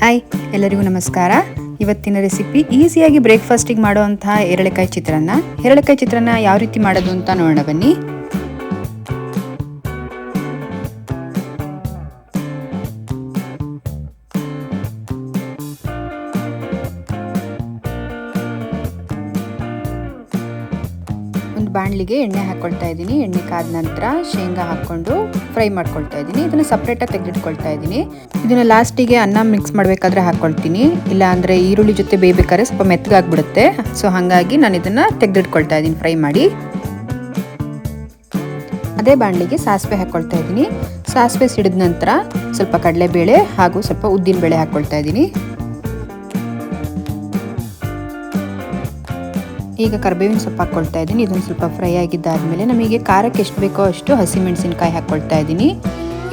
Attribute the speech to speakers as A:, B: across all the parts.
A: Hi, ಎಲ್ಲರಿಗೂ ನಮಸ್ಕಾರ. ಇವತ್ತಿನ ರೆಸಿಪಿ ಈಸಿಯಾಗಿ ಬ್ರೇಕ್ಫಾಸ್ಟಿಗೆ ಮಾಡುವಂತಹ ಎರಳೆಕಾಯಿ ಚಿತ್ರಾನ್ನ. ಎರಳೆಕಾಯಿ ಚಿತ್ರಾನ್ನ ಯಾವ ರೀತಿ ಮಾಡೋದು ಅಂತ ನೋಡೋಣ ಬನ್ನಿ. ಬಾಣಲಿಗೆ ಎಣ್ಣೆ ಹಾಕ್ಕೊಳ್ತಾ ಇದ್ದೀನಿ. ಎಣ್ಣೆ ಕಾದ ನಂತರ ಶೇಂಗಾ ಹಾಕ್ಕೊಂಡು ಫ್ರೈ ಮಾಡ್ಕೊಳ್ತಾ ಇದ್ದೀನಿ. ಇದನ್ನು ಸಪ್ರೇಟಾಗಿ ತೆಗೆದಿಟ್ಕೊಳ್ತಾ ಇದ್ದೀನಿ. ಇದನ್ನು ಲಾಸ್ಟಿಗೆ ಅನ್ನ ಮಿಕ್ಸ್ ಮಾಡಬೇಕಾದ್ರೆ ಹಾಕ್ಕೊಳ್ತೀನಿ ಇಲ್ಲ ಅಂದರೆ ಈರುಳ್ಳಿ ಜೊತೆ ಬೇಯಬೇಕಾದ್ರೆ ಸ್ವಲ್ಪ ಮೆತ್ತಗಾಗ್ಬಿಡುತ್ತೆ. ಸೊ ಹಾಗಾಗಿ ನಾನು ಇದನ್ನು ತೆಗೆದಿಟ್ಕೊಳ್ತಾ ಇದ್ದೀನಿ ಫ್ರೈ ಮಾಡಿ. ಅದೇ ಬಾಣಲಿಗೆ ಸಾಸಿವೆ ಹಾಕ್ಕೊಳ್ತಾ ಇದ್ದೀನಿ. ಸಾಸಿವೆ ಸಿಡಿದ ನಂತರ ಸ್ವಲ್ಪ ಕಡಲೆಬೇಳೆ ಹಾಗೂ ಸ್ವಲ್ಪ ಉದ್ದಿನ ಬೇಳೆ ಹಾಕ್ಕೊಳ್ತಾ ಇದ್ದೀನಿ. ಈಗ ಕರ್ಬೇವಿನ ಸೊಪ್ಪು ಹಾಕ್ಕೊಳ್ತಾ ಇದ್ದೀನಿ. ಇದೊಂದು ಸ್ವಲ್ಪ ಫ್ರೈ ಆಗಿದ್ದಾದಮೇಲೆ ನಮಗೆ ಖಾರಕ್ಕೆ ಎಷ್ಟು ಬೇಕೋ ಅಷ್ಟು ಹಸಿಮೆಣಸಿನ್ಕಾಯಿ ಹಾಕ್ಕೊಳ್ತಾ ಇದ್ದೀನಿ.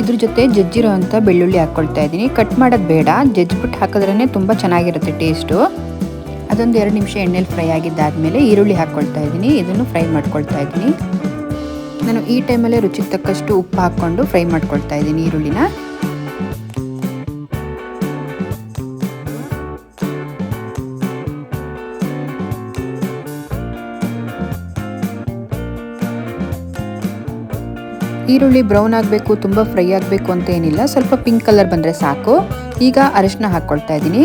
A: ಇದ್ರ ಜೊತೆ ಜಜ್ಜಿರೋ ಅಂಥ ಬೆಳ್ಳುಳ್ಳಿ ಹಾಕ್ಕೊಳ್ತಾ ಇದ್ದೀನಿ. ಕಟ್ ಮಾಡೋದು ಬೇಡ. ಜಜ್ಜಿಬಿಟ್ಟು ಹಾಕಿದ್ರೇ ತುಂಬ ಚೆನ್ನಾಗಿರುತ್ತೆ ಟೇಸ್ಟು. ಅದೊಂದು ಎರಡು ನಿಮಿಷ ಎಣ್ಣೆಲಿ ಫ್ರೈ ಆಗಿದ್ದಾದಮೇಲೆ ಈರುಳ್ಳಿ ಹಾಕ್ಕೊಳ್ತಾ ಇದ್ದೀನಿ. ಇದನ್ನು ಫ್ರೈ ಮಾಡ್ಕೊಳ್ತಾ ಇದ್ದೀನಿ. ನಾನು ಈ ಟೈಮಲ್ಲೇ ರುಚಿಗೆ ತಕ್ಕಷ್ಟು ಉಪ್ಪು ಹಾಕ್ಕೊಂಡು ಫ್ರೈ ಮಾಡ್ಕೊಳ್ತಾ ಇದ್ದೀನಿ ಈರುಳ್ಳಿನ. ಈರುಳ್ಳಿ ಬ್ರೌನ್ ಆಗಬೇಕು, ತುಂಬ ಫ್ರೈ ಆಗಬೇಕು ಅಂತ ಏನಿಲ್ಲ. ಸ್ವಲ್ಪ ಪಿಂಕ್ ಕಲರ್ ಬಂದರೆ ಸಾಕು. ಈಗ ಅರಿಶಿನ ಹಾಕ್ಕೊಳ್ತಾ ಇದ್ದೀನಿ.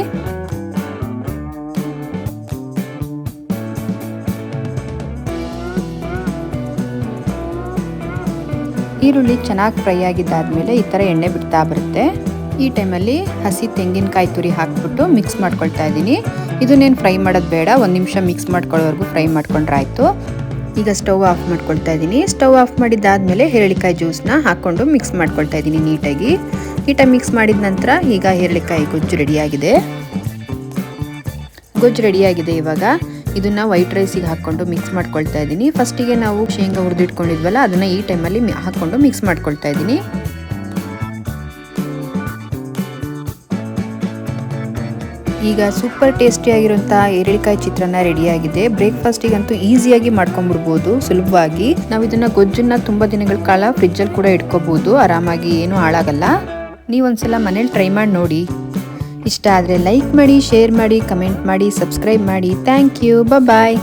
A: ಈರುಳ್ಳಿ ಚೆನ್ನಾಗಿ ಫ್ರೈ ಆಗಿದ್ದಾದಮೇಲೆ ಈ ಥರ ಎಣ್ಣೆ ಬಿಡ್ತಾ ಬರುತ್ತೆ. ಈ ಟೈಮಲ್ಲಿ ಹಸಿ ತೆಂಗಿನಕಾಯಿ ತುರಿ ಹಾಕ್ಬಿಟ್ಟು ಮಿಕ್ಸ್ ಮಾಡ್ಕೊಳ್ತಾ ಇದ್ದೀನಿ. ಇದನ್ನೇನು ಫ್ರೈ ಮಾಡೋದು ಬೇಡ, ಒಂದು ನಿಮಿಷ ಮಿಕ್ಸ್ ಮಾಡ್ಕೊಳ್ಳೋವರೆಗೂ ಫ್ರೈ ಮಾಡ್ಕೊಂಡ್ರೆ ಆಯಿತು. ಈಗ ಸ್ಟವ್ ಆಫ್ ಮಾಡ್ಕೊಳ್ತಾ ಇದ್ದೀನಿ. ಸ್ಟವ್ ಆಫ್ ಮಾಡಿದ್ದಾದಮೇಲೆ ಹೇರಳಿಕಾಯಿ ಜ್ಯೂಸ್ನ ಹಾಕ್ಕೊಂಡು ಮಿಕ್ಸ್ ಮಾಡ್ಕೊಳ್ತಾ ಇದ್ದೀನಿ ನೀಟಾಗಿ. ನೀಟಾಗಿ ಮಿಕ್ಸ್ ಮಾಡಿದ ನಂತರ ಈಗ ಹೇರಳಿಕಾಯಿ ಗೊಜ್ಜು ರೆಡಿಯಾಗಿದೆ. ಗೊಜ್ಜು ರೆಡಿಯಾಗಿದೆ ಇವಾಗ. ಇದನ್ನು ವೈಟ್ ರೈಸಿಗೆ ಹಾಕ್ಕೊಂಡು ಮಿಕ್ಸ್ ಮಾಡ್ಕೊಳ್ತಾ ಇದ್ದೀನಿ. ಫಸ್ಟಿಗೆ ನಾವು ಶೇಂಗಾ ಹುರಿದಿಟ್ಕೊಂಡಿದ್ವಲ್ಲ, ಅದನ್ನು ಈ ಟೈಮಲ್ಲಿ ಹಾಕ್ಕೊಂಡು ಮಿಕ್ಸ್ ಮಾಡ್ಕೊಳ್ತಾ ಇದ್ದೀನಿ. ಈಗ ಸೂಪರ್ ಟೇಸ್ಟಿಯಾಗಿರುವಂಥ ಈರುಳ್ಳಿಕಾಯಿ ಚಿತ್ರಾನ್ನ ರೆಡಿಯಾಗಿದೆ ಬ್ರೇಕ್ಫಾಸ್ಟಿಗಂತೂ ಈಸಿಯಾಗಿ ಮಾಡ್ಕೊಂಡ್ಬಿಡ್ಬೋದು. ಸುಲಭವಾಗಿ ನಾವು ಇದನ್ನ ಗೊಜ್ಜನ್ನ ತುಂಬಾ ದಿನಗಳ ಕಾಲ ಫ್ರಿಜ್ಜಲ್ಲಿ ಕೂಡ ಇಟ್ಕೋಬಹುದು ಆರಾಮಾಗಿ ಏನೂ ಹಾಳಾಗಲ್ಲ. ನೀವೊಂದ್ಸಲ ಮನೇಲಿ ಟ್ರೈ ಮಾಡಿ ನೋಡಿ. ಇಷ್ಟ ಆದರೆ ಲೈಕ್ ಮಾಡಿ ಶೇರ್ ಮಾಡಿ ಕಮೆಂಟ್ ಮಾಡಿ ಸಬ್ಸ್ಕ್ರೈಬ್ ಮಾಡಿ. Thank you bye